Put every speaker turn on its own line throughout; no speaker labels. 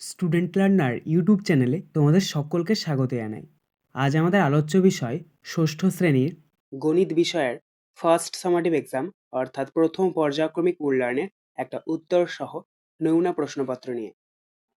Student learner YouTube চ্যানেলে তোমাদের সকলকে স্বাগত জানাই। আজ আমাদের আলোচ্য বিষয় ষষ্ঠ শ্রেণির গণিত বিষয়ের ফার্স্ট সামাটিভ এক্সাম অর্থাৎ প্রথম পর্যায়ক্রমিক মূল্যায়নের একটা উত্তর সহ নমুনা প্রশ্নপত্র নিয়ে।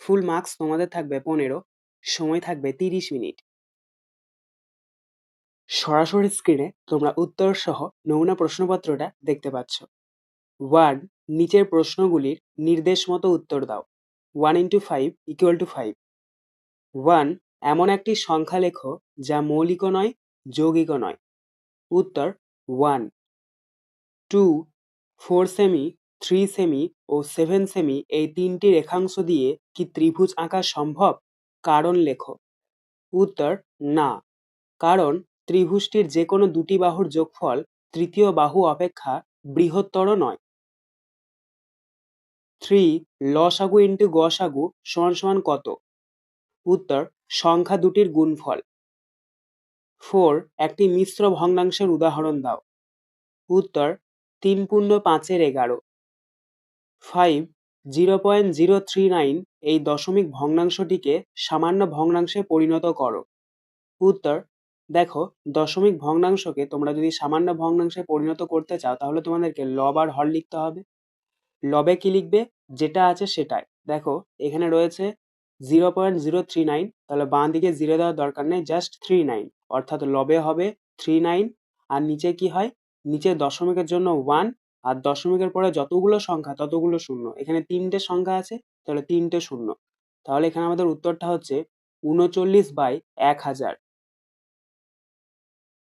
ফুল মার্কস তোমাদের থাকবে পনেরো, সময় থাকবে তিরিশ মিনিট। সরাসরি স্ক্রিনে তোমরা উত্তর সহ নমুনা প্রশ্নপত্রটা দেখতে পাচ্ছ। ওয়ান নিচের প্রশ্নগুলির নির্দেশ মতো উত্তর দাও। One into five equal to five. One এমন একটি সংখ্যা লেখো যা মৌলিকও নয়, যৌগিকও নয়। উত্তর, one. Two, four semi, three semi ও সেভেন সেমি এই তিনটি রেখাংশ দিয়ে কি ত্রিভুজ আঁকা সম্ভব? কারণ লেখো। উত্তর, না। কারণ ত্রিভুজটির যে কোনো দুটি বাহুর যোগফল তৃতীয় বাহু অপেক্ষা বৃহত্তর নয়। থ্রি লসাগু ইন্টু গসাগু সমান সমান কত? উত্তর, সংখ্যা দুটির গুণফল। ফোর একটি মিশ্র ভগ্নাংশের উদাহরণ দাও। উত্তর, তিন পূর্ণ পাঁচের এগারো। Five zero point zero three nine এই দশমিক ভগ্নাংশটিকে সামান্য ভগ্নাংশে পরিণত করো। উত্তর, দেখো, দশমিক ভগ্নাংশকে তোমরা যদি সামান্য ভগ্নাংশে পরিণত করতে চাও, তাহলে তোমাদেরকে লব আর হর লিখতে হবে। লবে কি লিখবে? যেটা আছে সেটাই। দেখো, এখানে রয়েছে zero point zero three nine তাহলে বাঁ দিকে জিরো দেওয়ার দরকার নেই জাস্ট থ্রি নাইন অর্থাৎ লবে হবে থ্রি নাইন আর নিচে কি হয়? নিচে দশমিকের জন্য ওয়ান আর দশমিকের পরে যতগুলো সংখ্যা, ততগুলো শূন্য। এখানে তিনটে সংখ্যা আছে, তাহলে তিনটে শূন্য। তাহলে এখানে আমাদের উত্তরটা হচ্ছে উনচল্লিশ বাই এক হাজার।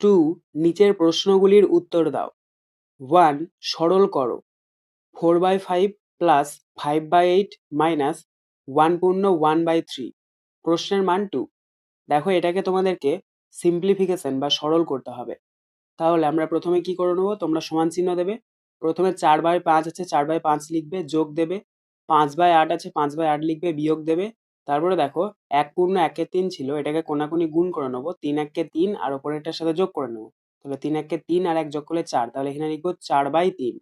টু নিচের প্রশ্নগুলির উত্তর দাও। ওয়ান সরল করো। Four by five plus five by eight minus one পূর্ণ ওয়ান বাই থ্রি। প্রশ্নের মান টু। দেখো এটাকে তোমাদেরকে সিম্পলিফিকেশন বা সরল করতে হবে। তাহলে আমরা প্রথমে কি করে নেব? তোমরা সমান চিহ্ন দেবে। প্রথমে চার বাই পাঁচ আছে, চার বাই পাঁচ লিখবে, যোগ দেবে। পাঁচ বাই আট আছে, পাঁচ বাই আট লিখবে, বিয়োগ দেবে। তারপরে দেখো, এক পূর্ণ একে তিন ছিল, এটাকে কোনাকুনি গুণ করে নেব। তিন এককে তিন আর ওপরেরটার সাথে যোগ করে নেব। তাহলে তিন এককে তিন আর এক যোগ করলে চার। তাহলে এখানে লিখব চার বাই তিন।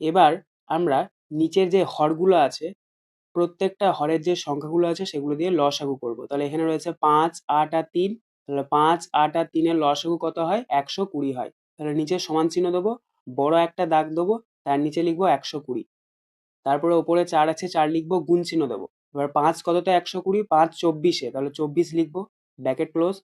এবার আমরা নিচের যে হরগুলো আছে, প্রত্যেকটা হরের যে সংখ্যাগুলো আছে সেগুলো দিয়ে লসাগু করব। তাহলে এখানে রয়েছে পাঁচ, আট আর তিন। তাহলে পাঁচ, আট আর তিনের লসাগু কত হয়? একশো কুড়ি হয়। তাহলে নিচে সমান চিহ্ন দেবো, বড় একটা দাগ দেবো, তার নিচে লিখব একশো কুড়ি। তারপরে ওপরে চার আছে, চার লিখব, গুণ চিহ্ন দেবো। এবার পাঁচ কততে একশো কুড়ি? পাঁচ চব্বিশে। তাহলে চব্বিশ লিখব, ব্যাকেট ক্লোজ।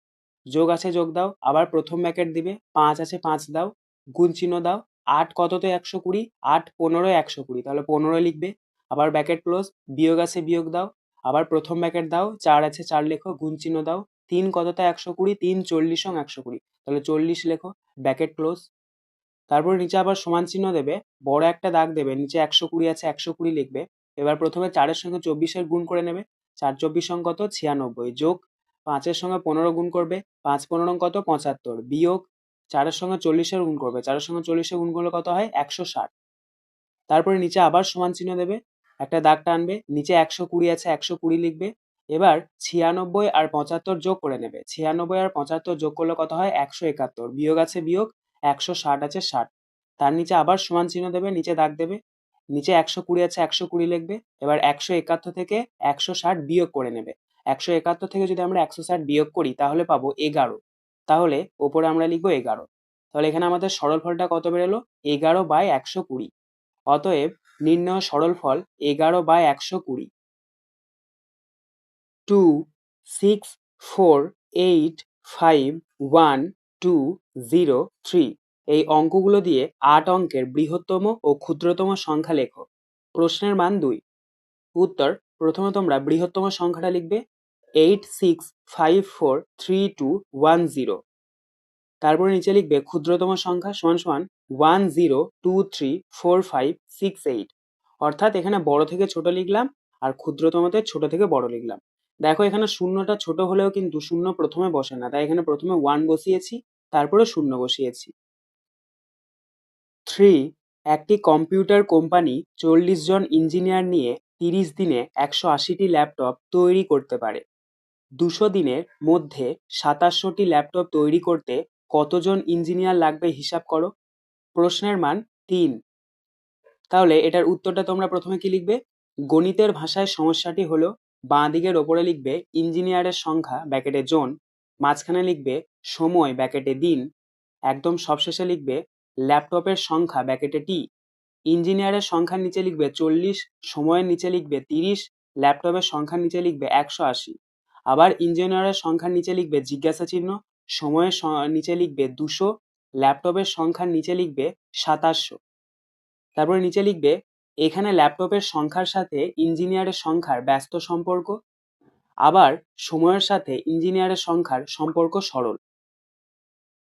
যোগ আছে যোগ দাও, আবার প্রথম ব্যাকেট দিবে, পাঁচ আছে পাঁচ দাও, গুণ চিহ্ন দাও আট কততে একশো কুড়ি? আট পনেরো একশো কুড়ি। তাহলে পনেরো লিখবে। আবার ব্যাকেট ক্লোজ, বিয়োগ আছে, বিয়োগ দাও। আবার প্রথম ব্যাকেট দাও, চার আছে, চার লেখো, গুণ চিহ্ন দাও। তিন কততে একশো কুড়ি? তিন চল্লিশ সং একশো কুড়ি। তাহলে চল্লিশ লেখো, ব্যাকেট ক্লোজ। তারপর নিচে আবার সমান চিহ্ন দেবে, বড় একটা দাগ দেবে, নিচে একশো কুড়ি আছে, একশো কুড়ি লিখবে। এবার প্রথমে চারের সঙ্গে চব্বিশের গুণ করে নেবে। চার চব্বিশ সং কত? ছিয়ানব্বই। যোগ পাঁচের সঙ্গে পনেরো গুণ করবে, পাঁচ পনেরো কত? পঁচাত্তর। বিয়োগ চারের সঙ্গে চল্লিশের গুণ করবে। চারের সঙ্গে চল্লিশের গুণ করলে কত হয়? একশো ষাট। তারপরে নিচে আবার সমান চিহ্ন দেবে। একটা দাগ টানবে, নিচে একশো কুড়ি আছে, একশো কুড়ি লিখবে। এবার ছিয়ানব্বই আর পঁচাত্তর যোগ করে নেবে। ছিয়ানব্বই আর পঁচাত্তর যোগ করলে কত হয়? একশো একাত্তর। বিয়োগ আছে বিয়োগ, একশো ষাট আছে ষাট। তার নিচে আবার সমান চিহ্ন দেবে, নিচে দাগ দেবে। নিচে একশো কুড়ি আছে, একশো কুড়ি লিখবে। এবার একশো একাত্তর থেকে একশো ষাট বিয়োগ করে নেবে। একশো একাত্তর থেকে যদি আমরা একশো ষাট বিয়োগ করি, তাহলে পাবো এগারো। তাহলে ওপরে আমরা লিখব এগারো। তাহলে এখানে আমাদের সরল ফলটা কত বেরোলো? এগারো বাই একশো কুড়ি। অতএব নির্ণয় সরল ফল এগারো বাই একশো কুড়ি। Two six four eight five one two zero three এই অঙ্কগুলো দিয়ে আট অঙ্কের বৃহত্তম ও ক্ষুদ্রতম সংখ্যা লেখো। প্রশ্নের মান দুই। উত্তর, প্রথমে তোমরা বৃহত্তম সংখ্যাটা লিখবে eight six five four three two one zero তারপরে নিচে লিখবে ক্ষুদ্রতম সংখ্যা সমান সমান one zero two three four five six eight অর্থাৎ এখানে বড় থেকে ছোট লিখলাম আর ক্ষুদ্রতমতে ছোট থেকে বড় লিখলাম। দেখো এখানে শূন্যটা ছোট হলেও কিন্তু শূন্য প্রথমে বসে না, তাই এখানে প্রথমে ওয়ান বসিয়েছি, তারপরে শূন্য বসিয়েছি। থ্রি একটি কম্পিউটার কোম্পানি চল্লিশ জন ইঞ্জিনিয়ার নিয়ে তিরিশ দিনে একশো আশিটি ল্যাপটপ তৈরি করতে পারে। দুশো দিনের মধ্যে সাতাশশোটি ল্যাপটপ তৈরি করতে কতজন ইঞ্জিনিয়ার লাগবে হিসাব করো? প্রশ্নের মান তিন। তাহলে এটার উত্তরটা তোমরা প্রথমে কি লিখবে? গণিতের ভাষায় সমস্যাটি হলো, বাঁ দিকের ওপরে লিখবে ইঞ্জিনিয়ারের সংখ্যা ব্যাকেটে জন, মাঝখানে লিখবে সময় ব্যাকেটে দিন, একদম সবশেষে লিখবে ল্যাপটপের সংখ্যা ব্যাকেটে টি। ইঞ্জিনিয়ারের সংখ্যার নিচে লিখবে চল্লিশ, সময়ের নিচে লিখবে তিরিশ, ল্যাপটপের সংখ্যার নিচে লিখবে একশো আশি। আবার ইঞ্জিনিয়ারের সংখ্যার নিচে লিখবে জিজ্ঞাসা চিহ্ন, সময়ের নিচে লিখবে দুশো ল্যাপটপের সংখ্যার নিচে লিখবে সাতাশশো। তারপরে নিচে লিখবে, এখানে ল্যাপটপের সংখ্যার সাথে ইঞ্জিনিয়ারের সংখ্যার ব্যস্ত সম্পর্ক, আবার সময়ের সাথে ইঞ্জিনিয়ারের সংখ্যার সম্পর্ক সরল।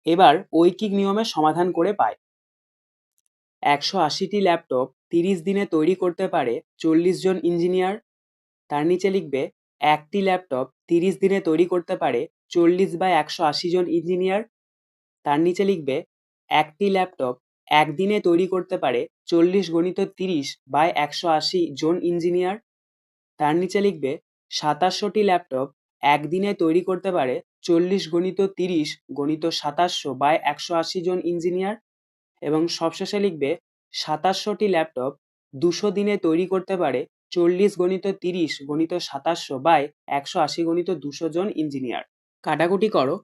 এবার ঐকিক নিয়মে সমাধান করে পায়। একশো আশিটি ল্যাপটপ তিরিশ দিনে তৈরি করতে পারে চল্লিশ জন ইঞ্জিনিয়ার তার নিচে লিখবে একটি ল্যাপটপ তিরিশ দিনে তৈরি করতে পারে চল্লিশ বা একশো আশি জন ইঞ্জিনিয়ার তার নিচে লিখবে, একটি ল্যাপটপ একদিনে তৈরি করতে পারে চল্লিশ গণিত তিরিশ বাই একশো আশি জন ইঞ্জিনিয়ার তার নিচে লিখবে, সাতাশশোটি ল্যাপটপ একদিনে তৈরি করতে পারে চল্লিশ গণিত তিরিশ গণিত সাতাশশো বাই একশো আশি জন ইঞ্জিনিয়ার এবং সবশেষে লিখবে, সাতাশশোটি ল্যাপটপ দুশো দিনে তৈরি করতে পারে চল্লিশ গণিত তিরিশ, গণিত সাতাশশো বাই একশো আশি গণিত দুশো জন ইঞ্জিনিয়ার কাটাকুটি করো।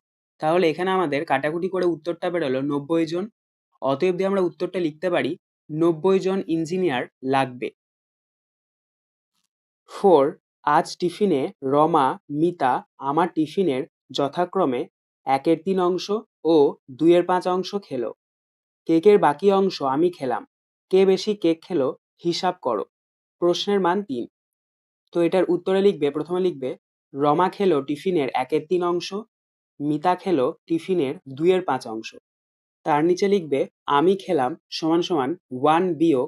তাহলে এখানে আমাদের কাটাকুটি করে উত্তরটা বেরোলো নব্বই জন। অতএব দিয়ে আমরা উত্তরটা লিখতে পারি নব্বই জন ইঞ্জিনিয়ার লাগবে। ফোর আজ টিফিনে রমা, মিতা আমার টিফিনের যথাক্রমে একের তিন অংশ ও দুইয়ের পাঁচ অংশ খেলো। কেকের বাকি অংশ আমি খেলাম। কে বেশি কেক খেলো, হিসাব করো। প্রশ্নের মান তিন। তো এটার উত্তরে লিখবে, প্রথমে লিখবে, রমা খেলো টিফিনের একের তিন অংশ, মিতা খেলো টিফিনের দুইয়ের পাঁচ অংশ। তার নিচে লিখবে, আমি খেলাম সমান সমান ওয়ান বিয়োগ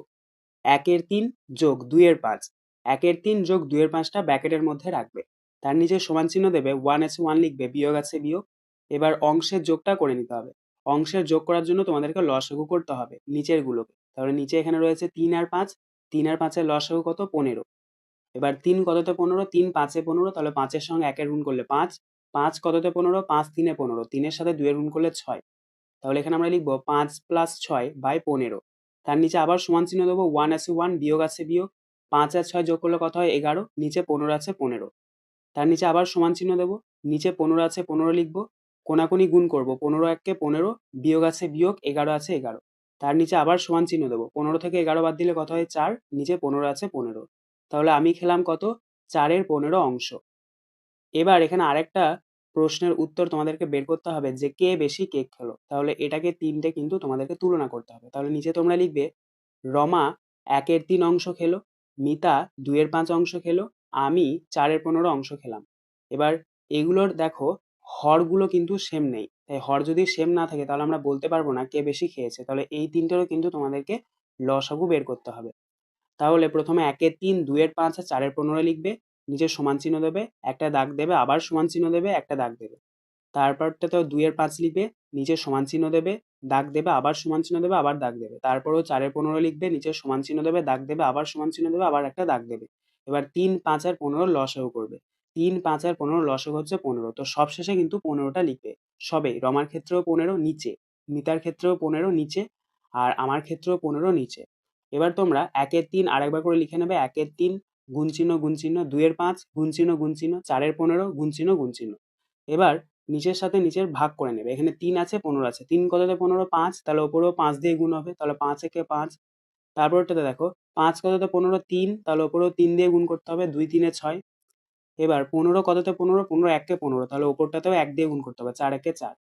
একের তিন যোগ দুইয়ের পাঁচ। একের তিন যোগ দুইয়ের পাঁচটা ব্যাকেটের মধ্যে রাখবে। তার নিচে সমান চিহ্ন দেবে, ওয়ান আছে ওয়ান লিখবে, বিয়োগ আছে বিয়োগ। এবার অংশের যোগটা করে নিতে হবে। অংশের যোগ করার জন্য তোমাদেরকে লসাগু করতে হবে নিচের গুলোকে তাহলে নিচে এখানে রয়েছে তিন আর পাঁচ তিন আর পাঁচের লসাগু কত? পনেরো। এবার তিন কততে পনেরো? তিন পাঁচে পনেরো, তাহলে পাঁচের সঙ্গে একের গুণ করলে পাঁচ। পাঁচ কততে পনেরো? পাঁচ তিনে পনেরো। তিনের সাথে দুয়ের গুণ করলে ছয়। তাহলে এখানে আমরা লিখব পাঁচ প্লাস ছয় বাই পনেরো। তার নিচে আবার সমান চিহ্ন দেবো ওয়ান আছে ওয়ান বিয়োগ আছে বিয়োগ। পাঁচ আর ছয় যোগ করলে কত হয়? এগারো। নিচে পনেরো আছে পনেরো। তার নিচে আবার সমান চিহ্ন দেবো, নিচে পনেরো আছে পনেরো লিখব। কোনাকুনি গুণ করব, পনেরো এককে পনেরো, বিয়োগ আছে বিয়োগ, এগারো আছে এগারো। তার নিচে আবার সমান চিহ্ন দেবো। পনেরো থেকে এগারো বাদ দিলে কত হয়? চার। নিচে পনেরো আছে, পনেরো। তাহলে আমি খেলাম কত? চারের পনেরো অংশ। এবার এখানে আরেকটা প্রশ্নের উত্তর তোমাদেরকে বের করতে হবে যে কে বেশি কেক খেলো? তাহলে এটাকে তিনটে কিন্তু তোমাদেরকে তুলনা করতে হবে। তাহলে নিচে তোমরা লিখবে, রমা একের তিন অংশ খেলো, মিতা দুইয়ের পাঁচ অংশ খেলো, আমি চারের পনেরো অংশ খেলাম। এবার এগুলোর দেখো, হরগুলো কিন্তু সেম নেই। তাই হর যদি সেম না থাকে, তাহলে আমরা বলতে পারব না কে বেশি খেয়েছে। তাহলে এই তিনটেরও কিন্তু তোমাদেরকে লসাগু বের করতে হবে। তাহলে প্রথমে একের তিন, দুইয়ের পাঁচ আর চারের পনেরো লিখবে নিচে সমান চিহ্ন দেবে, একটা দাগ দেবে, আবার সমান চিহ্ন দেবে, একটা দাগ দেবে। তারপরটা তো দুইয়ের পাঁচ লিখবে নিচে সমান চিহ্ন দেবে, দাগ দেবে, আবার সমান চিহ্ন দেবে, আবার দাগ দেবে। তারপরেও চারের পনেরো লিখবে নিচে সমান চিহ্ন দেবে, দাগ দেবে, আবার সমান চিহ্ন দেবে, আবার একটা দাগ দেবে। এবার তিন, পাঁচ আর পনেরো লসাগু করবে। তিন, পাঁচ আর পনেরো লসক হচ্ছে পনেরো। তো সবশেষে কিন্তু পনেরোটা লিখবে। সবে রমার ক্ষেত্রেও পনেরো, নিচে। মিতার ক্ষেত্রেও পনেরো, নিচে। আর আমার ক্ষেত্রেও পনেরো, নিচে। এবার তোমরা একের তিন আরেকবার করে লিখে নেবে। একের তিন, গুণচিহ্ন গুণচিহ্ন। দুইয়ের পাঁচ, গুণচিহ্ন গুণচিহ্ন। চারের পনেরো, গুণচিহ্ন গুণচিহ্ন। এবার নিচের সাথে নিচের ভাগ করে নেবে। এখানে তিন আছে, পনেরো আছে। তিন কততে পনেরো? পাঁচ। তাহলে ওপরেও পাঁচ দিয়ে গুণ হবে। তাহলে পাঁচ একে পাঁচ। তারপরটাতে দেখো, পাঁচ কততে পনেরো? তিন। তাহলে ওপরেও তিন দিয়ে গুণ করতে হবে। দুই, তিনে ছয়। এবার পনেরো কততে পনেরো? পনেরো এককে পনেরো। তাহলে ওপরটাতেও এক দিয়ে গুণ করতে হবে, চার একে চার।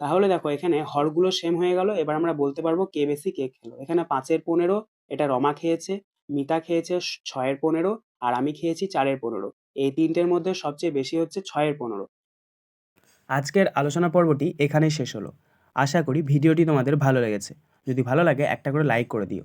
তাহলে দেখো এখানে হরগুলো সেম হয়ে গেল। এবার আমরা বলতে পারব কে বেশি কে খেলো। এখানে পাঁচের পনেরো, এটা রমা খেয়েছে, মিতা খেয়েছে ছয়ের পনেরো, আর আমি খেয়েছি চারের পনেরো। এই তিনটের মধ্যে সবচেয়ে বেশি হচ্ছে ছয়ের পনেরো। আজকের আলোচনা পর্বটি এখানেই শেষ হলো। আশা করি ভিডিওটি তোমাদের ভালো লেগেছে। যদি ভালো লাগে একটা করে লাইক করে দিও।